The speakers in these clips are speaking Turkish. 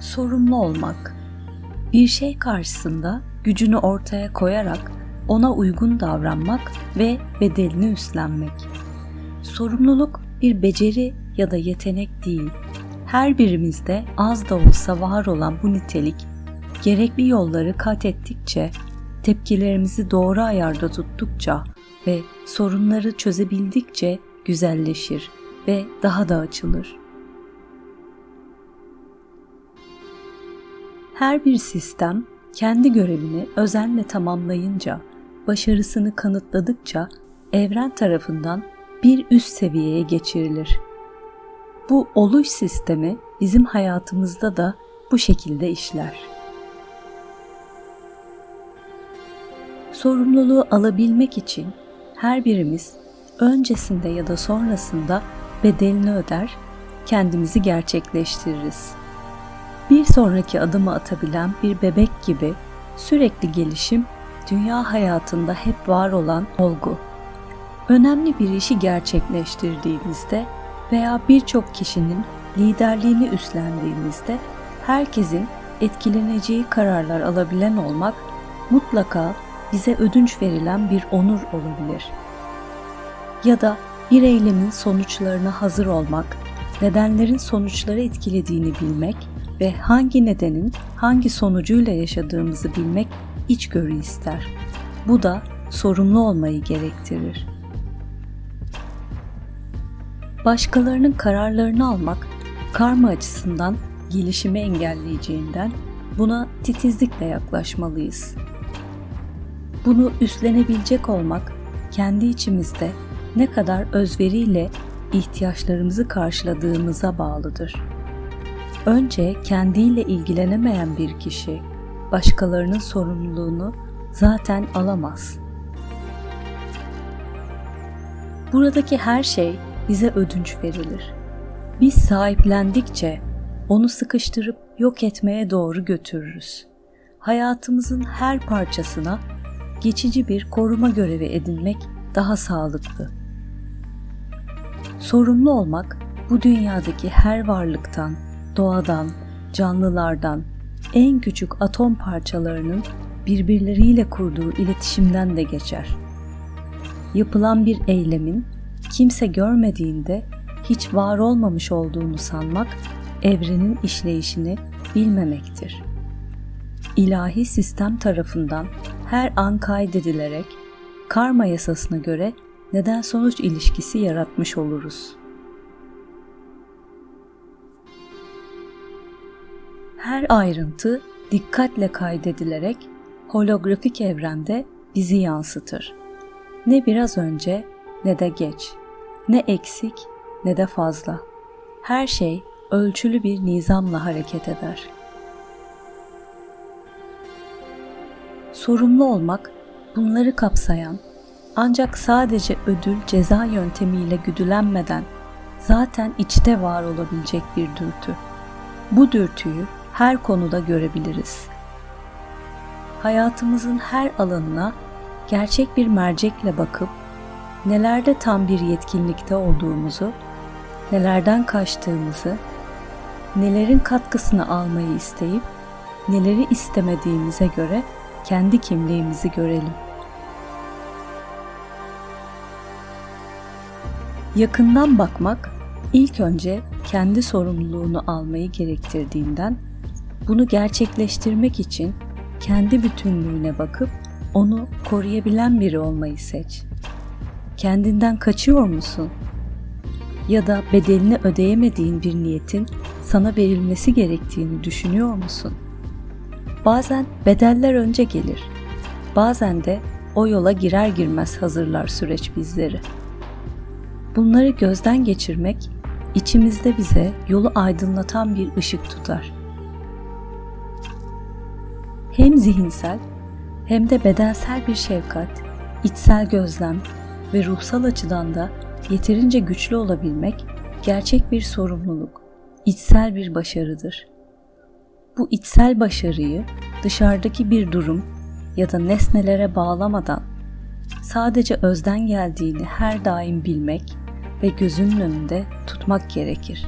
Sorumlu olmak. Bir şey karşısında gücünü ortaya koyarak ona uygun davranmak ve bedelini üstlenmek. Sorumluluk bir beceri ya da yetenek değil. Her birimizde az da olsa var olan bu nitelik, gerekli yolları kat ettikçe, tepkilerimizi doğru ayarda tuttukça ve sorunları çözebildikçe güzelleşir ve daha da açılır. Her bir sistem kendi görevini özenle tamamlayınca, başarısını kanıtladıkça evren tarafından bir üst seviyeye geçirilir. Bu oluş sistemi bizim hayatımızda da bu şekilde işler. Sorumluluğu alabilmek için her birimiz öncesinde ya da sonrasında bedelini öder, kendimizi gerçekleştiririz. Bir sonraki adımı atabilen bir bebek gibi sürekli gelişim dünya hayatında hep var olan olgu. Önemli bir işi gerçekleştirdiğimizde veya birçok kişinin liderliğini üstlendiğimizde herkesin etkileneceği kararlar alabilen olmak mutlaka bize ödünç verilen bir onur olabilir. Ya da bir eylemin sonuçlarına hazır olmak, nedenlerin sonuçları etkilediğini bilmek ve hangi nedenin hangi sonucuyla yaşadığımızı bilmek içgörü ister. Bu da sorumlu olmayı gerektirir. Başkalarının kararlarını almak karma açısından gelişimi engelleyeceğinden buna titizlikle yaklaşmalıyız. Bunu üstlenebilecek olmak kendi içimizde ne kadar özveriyle ihtiyaçlarımızı karşıladığımıza bağlıdır. Önce kendiyle ilgilenemeyen bir kişi başkalarının sorumluluğunu zaten alamaz. Buradaki her şey bize ödünç verilir. Biz sahiplendikçe onu sıkıştırıp yok etmeye doğru götürürüz. Hayatımızın her parçasına geçici bir koruma görevi edinmek daha sağlıklı. Sorumlu olmak bu dünyadaki her varlıktan, doğadan, canlılardan, en küçük atom parçalarının birbirleriyle kurduğu iletişimden de geçer. Yapılan bir eylemin kimse görmediğinde hiç var olmamış olduğunu sanmak evrenin işleyişini bilmemektir. İlahi sistem tarafından her an kaydedilerek karma yasasına göre neden sonuç ilişkisi yaratmış oluruz. Her ayrıntı dikkatle kaydedilerek holografik evrende bizi yansıtır. Ne biraz önce ne de geç, ne eksik ne de fazla. Her şey ölçülü bir nizamla hareket eder. Sorumlu olmak bunları kapsayan ancak sadece ödül ceza yöntemiyle güdülenmeden zaten içte var olabilecek bir dürtü. Bu dürtüyü her konuda görebiliriz. Hayatımızın her alanına gerçek bir mercekle bakıp nelerde tam bir yetkinlikte olduğumuzu, nelerden kaçtığımızı, nelerin katkısını almayı isteyip neleri istemediğimize göre kendi kimliğimizi görelim. Yakından bakmak ilk önce kendi sorumluluğunu almayı gerektirdiğinden bunu gerçekleştirmek için kendi bütünlüğüne bakıp onu koruyabilen biri olmayı seç. Kendinden kaçıyor musun? Ya da bedelini ödeyemediğin bir niyetin sana verilmesi gerektiğini düşünüyor musun? Bazen bedeller önce gelir. Bazen de o yola girer girmez hazırlar süreç bizleri. Bunları gözden geçirmek içimizde bize yolu aydınlatan bir ışık tutar hem zihinsel hem de bedensel bir şefkat, içsel gözlem ve ruhsal açıdan da yeterince güçlü olabilmek gerçek bir sorumluluk, içsel bir başarıdır. Bu içsel başarıyı dışarıdaki bir durum ya da nesnelere bağlamadan sadece özden geldiğini her daim bilmek ve gözünün önünde tutmak gerekir.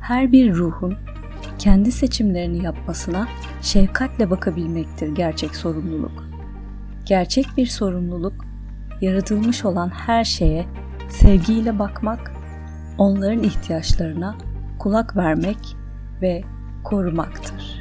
Her bir ruhun kendi seçimlerini yapmasına şefkatle bakabilmektir gerçek sorumluluk. Gerçek bir sorumluluk, yaratılmış olan her şeye sevgiyle bakmak, onların ihtiyaçlarına kulak vermek ve korumaktır.